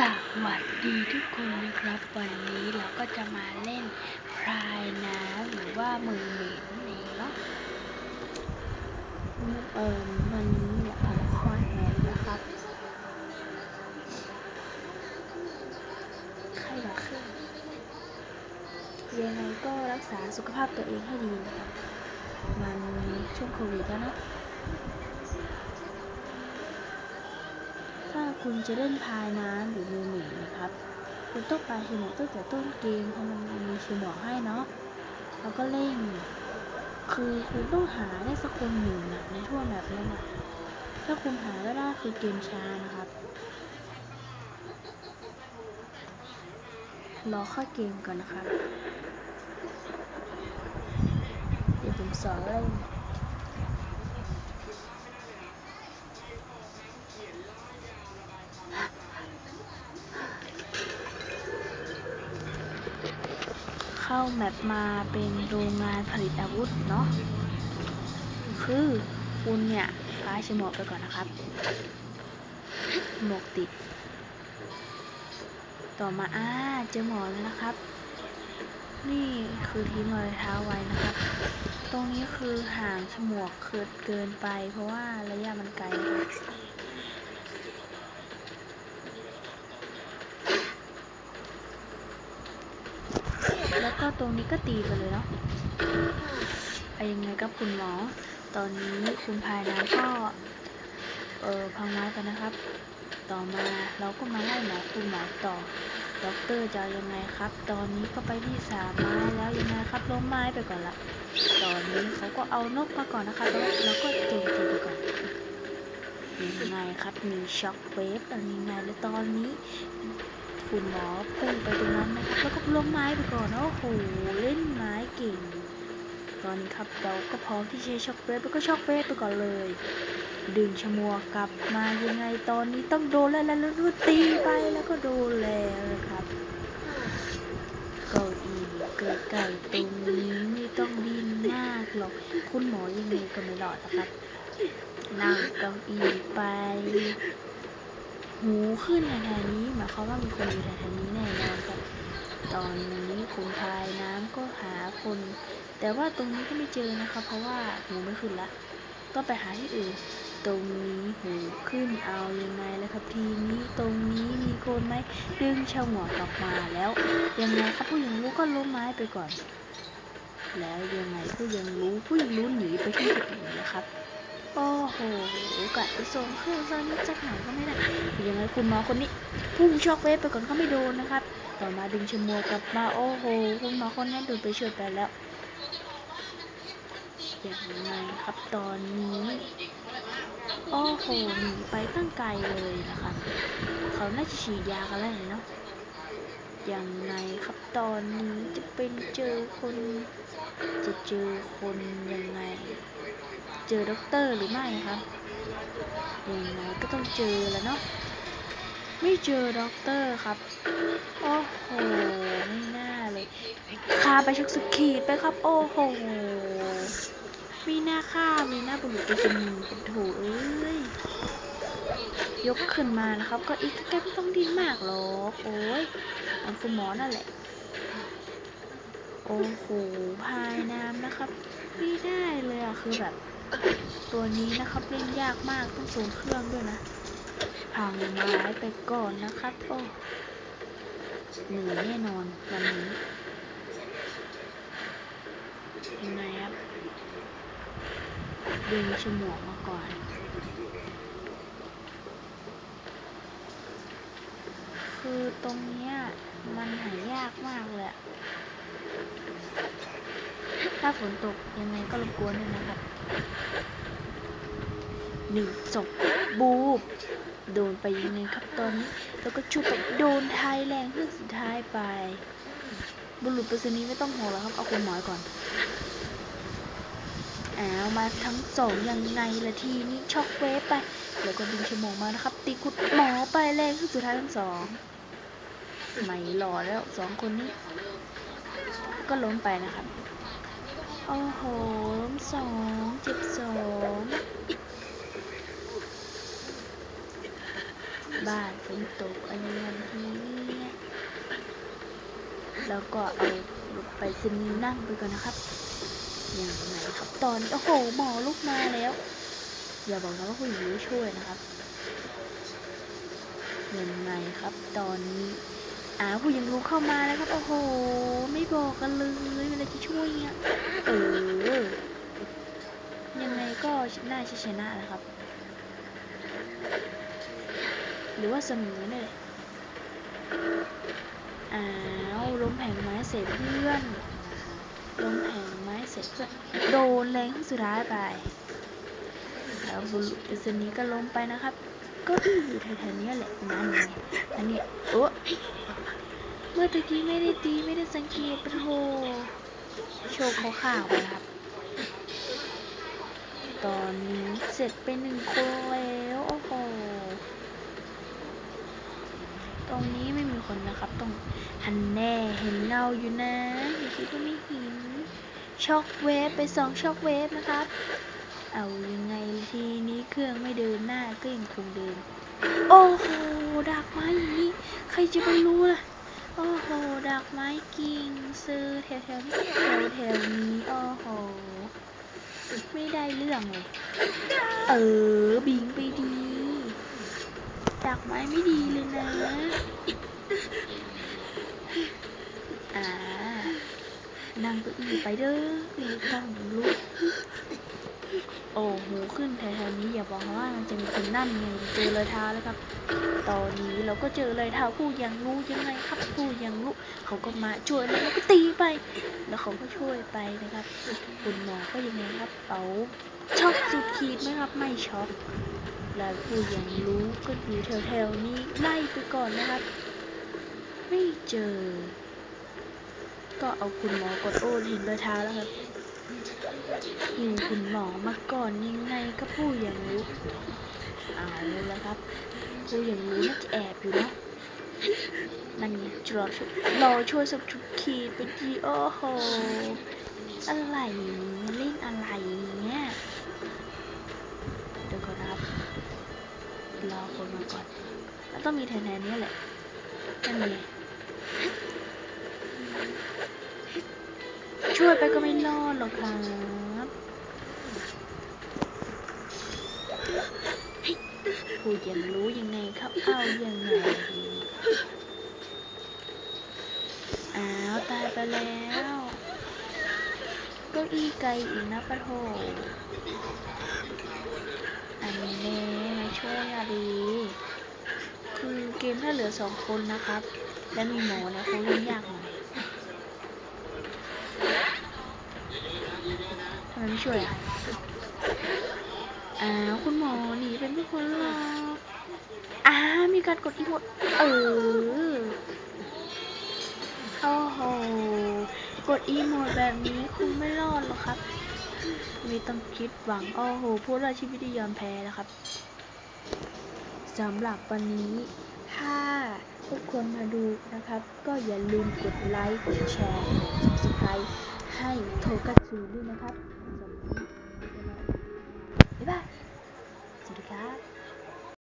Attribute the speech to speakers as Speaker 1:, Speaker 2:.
Speaker 1: สวัสดีทุกคนนะครับ วันนี้เราก็จะมาเล่นพรายน้ำหรือว่ามือเหม็นเองเนาะเออวันนี้เนี่ยผมคอยแหนนะครับไข้หวัดขึ้นยังไงก็รักษาสุขภาพตัวเองให้ดีนะครับมันช่วงโควิดแล้วเนาะ ถ้า คุณจะเล่นพายน้ำหรือมือหนึ่งนะครับ คุณต้องไปชิมอกตั้งแต่ต้นเกมเพราะมันมีชิมอกให้เนาะแล้วก็เล่น คือคุณต้องหาได้สักคนหนึ่งนะในทั่วแบบนั้นนะถ้าคุณหาไม่ได้คือเกมช้านะครับรอเข้าเกมก่อนนะครับ เดี๋ยวผมสอนเล่น เข้าแมปมาเป็นโรงงานผลิตอาวุธเนาะคือคุณเนี่ยฟ้าชหมวกไปก่อนนะครับ หมวกติด ต่อมาอ่าเจอหมอแล้วนะครับ นี่คือทิ้งรอยเท้าไว้นะครับ ตรงนี้คือห่างฉมวกเกิดเกินไป เพราะว่าระยะมันไกลครับ แล้วก็ตรงนี้ก็ตีไปเลยเนาะไอ้ยังไงกับคุณหมอ ตอนนี้คุณพายน้ำก็เออพังไม้ไปนะครับ ต่อมาเราก็มาไล่หมอคุณหมอต่อด็อกเตอร์จะยังไงครับ ตอนนี้ก็ไปที่สามไม้แล้วยังไงครับล้มไม้ไปก่อนละ ตอนนี้เขาก็เอานกมาก่อนนะคะแล้วแล้วก็โจมตีไปก่อนยังไงครับมีช็อคเวฟอะไรยังไงแล้วตอนนี้ คุณหมอพุ่งไปตรงนั้นนะครับแล้วก็ล้มไม้ไปก่อนโอ้โหเล่นไม้เก่ง ตอนนี้ครับเราก็พร้อมที่จะช็อคเวฟแล้วก็ช็อคเวฟไปก่อนเลย ดึงชมวกลับมายังไงตอนนี้ต้องโดนแล้วแล้วดูตีไปแล้วก็โดนแล้วนะครับเก้าอี้เกิดไก่ตรงนี้ไม่ต้องดิ้นมากหรอกคุณหมอยังไงก็ไม่รอดนะครับนั่งเก้าอี้ไป หูขึ้นแถวๆนี้ หมายความว่ามีคนอยู่แถวๆนี้แน่นอนครับ ตอนนี้คุณพายน้ำก็หาคน แต่ว่าตรงนี้ก็ไม่เจอนะครับ เพราะว่าหูไม่ขึ้นละต้องไปหาที่อื่น ตรงนี้หูขึ้นเอายังไงแล้วครับทีนี้ตรงนี้มีคนไหมดึงฉมวกกลับมาแล้วยังไงครับผู้หญิงรู้ก็ล้มไม้ไปก่อน แล้วยังไงผู้หญิงรู้ผู้หญิงรู้หนีไปที่อื่นนะครับ โอ้โหกัดไปโซนเครื่องโซนนี้จักหน่อยก็ไม่ได้ยังไงคุณหมอคนนี้พุ่งช็อกเวฟไปก่อนก็ไม่โดนนะครับ ต่อมาดึงชมัวกลับมาโอ้โห คุณหมอคนนั้นโดนไปเฉยไปแล้วยังไงครับตอนนี้โอ้โหหนีไปตั้งไกลเลยนะครับ เขาน่าจะฉีดยากันแล้วเนาะ อยังไงครับตอนนี้จะเป็นเจอคน จะเจอคนยังไง เจอด็อกเตอร์หรือไม่ครับยังไงก็ต้องเจอแล้วเนาะไม่เจอด็อกเตอร์ครับโอ้โหไม่น่าเลยคาไปชักสุดขีดไปครับ โอ้โหมีหน้าค่ามีหน้าบุรุษไปเป็นเป็นโถเอ้ยยกขึ้นมานะครับ ก็อีกแค่ไม่ต้องดิ้นมากหรอก โอ้ย อันคุณหมอนั่นแหละ โอ้โห พายน้ำนะครับ ไม่ได้เลยอะคือแบบ ตัวนี้นะครับเล่นยากมากต้องสูงเครื่องด้วยนะพังไม้ไปก่อนนะครับ โอ้เหนื่อยแน่นอนวันนี้ยังไงครับดึงฉมวกมาก่อนคือตรงเนี้ย มันหายากมากเลยถ้าฝนตกยังไงก็รบกวนด้วยนะครับหนึ่งศพบูบโดนไปยังไงครับตอนนี้ แล้วก็ชุบไปโดนทายแรงขึ้นสุดท้ายไป บุรุษปรษณีไม่ต้องห่วงแล้วครับ เอาคุณหมอก่อนอ้าวมาทั้งสองยังไงละทีนี้ช็อกเวฟไป แล้วก็ดึงชั่วโมงมานะครับ ตีกุดหมอไปแรงขึ้นสุดท้ายทั้งสอง ไม่หล่อแล้วสองคนนี้ ก็ล้มไปนะครับ โอ้โหล้มสองเจ็บสองบ้านฝนตกอะไรวันที่เนี่ยแล้วก็เอาไปสนีย์นั่งไปก่อนนะครับ อย่างไรครับตอนโอ้โหหมอลุกมาแล้ว อย่าบอกนะว่าผู้หญิงรู้ช่วยนะครับยังไงครับตอนนี้ อาผู้หญิงรู้เข้ามาแล้วครับ โอ้โห ไม่บอกกันเลยเวลาจะช่วยเนี่ยเออ ยังไงก็น่าจะชนะนะครับ หรือว่าเสมอเนี่ยอ้าวล้มแผงไม้เสร็จเพื่อนล้มแผงไม้เสร็จเพื่อนโดนแรงสุดท้ายไปแล้วบุรุษไปรษณีย์ก็ล้มไปนะครับ ก็อี้อยู่แถวๆนี้แหละนั่นไงอันนี้โอ้เมื่อตะกี้ไม่ได้ตีไม่ได้สังเกตปะโถโชว์เขาข่าวไปครับ ตอนนี้เสร็จไปหนึ่งคนแล้วโอ้โหตรงนี้ไม่มีคนนะครับต้องหันแน่เห็นเงาอยู่นะอย่าคิดว่าไม่เห็นช็อกเวฟไปสองช็อกเวฟนะครับ เอายังไงทีนี้เครื่องไม่เดินหน้าก็ยังคงเดิน โอ้โหดักไม้อย่างนี้ใครจะไปรู้ล่ะ โอ้โหดักไม้กิ่งซื้อแถวแถวนี้แถวแถวนี้ โอ้โห ไม่ได้เรื่องเลย เออบิงไปดีดักไม้ไม่ดีเลยนะ อ่านั่งเก้าอี้ไปเด้อไม่ต้องลุก โอ้โหขึ้นแถวๆนี้อย่าบอกนะว่ามันจะมีคนนั่นไงเจอรอยเท้าแล้วครับ ตอนนี้เราก็เจอรอยเท้าผู้ยังรู้ยังไงครับผู้ยังรู้เขาก็มาช่วยแล้วก็ตีไป แล้วเขาก็ช่วยไปนะครับ คุณหมอก็ยังไงครับเอาช็อกสุดขีดไหมครับไม่ช็อกแล้วผู้ยังรู้ก็อยู่แถวๆนี้ไล่ไปก่อนนะครับ ไม่เจอ ก็เอาคุณหมอกดโอ้เห็นรอยเท้าแล้วครับ หิวคุณหมอมาก่อนยังไงก็ผู้ยังรู้เอาแล้วครับผู้ยังรู้น่าจะแอบอยู่นะนั่นไงรอช่วยรอช่วยสักชุดขีดไปดีโอ้โหอะไรเนี่ยเล่นอะไรเนี่ยเดี๋ยวก่อนครับรอคนมาก่อนแล้วต้องมีแทนๆนี้แหละนั่นไง ช่วยไปก็ไม่รอดหรอกครับผู้ยังรู้ยังไงครับเอายังไงดีอ้าวตายไปแล้วเก็อีไกลอีกนะปะโถอันนี้มาช่วยอะดีคือเกมถ้าเหลือสองคนนะครับ และมีหมอเนี่ยคงเล่นยากหน่อยทำไมไม่ช่วยอะอ้าวคุณหมอหนีเป็นผู้คนหรอกอ้ามีการกดอีโมดเออโอ้โหกดอีโมดแบบนี้คงไม่รอดหรอกครับไม่ต้องคิดหวังโอ้โหพวกเราชีวิตยอมแพ้แล้วครับสำหรับวันนี้ถ้าทุกคนมาดูนะครับ ก็อย่าลืมกดไลค์ กดแชร์กด subscribe ให้โทกัตสึด้วยนะครับ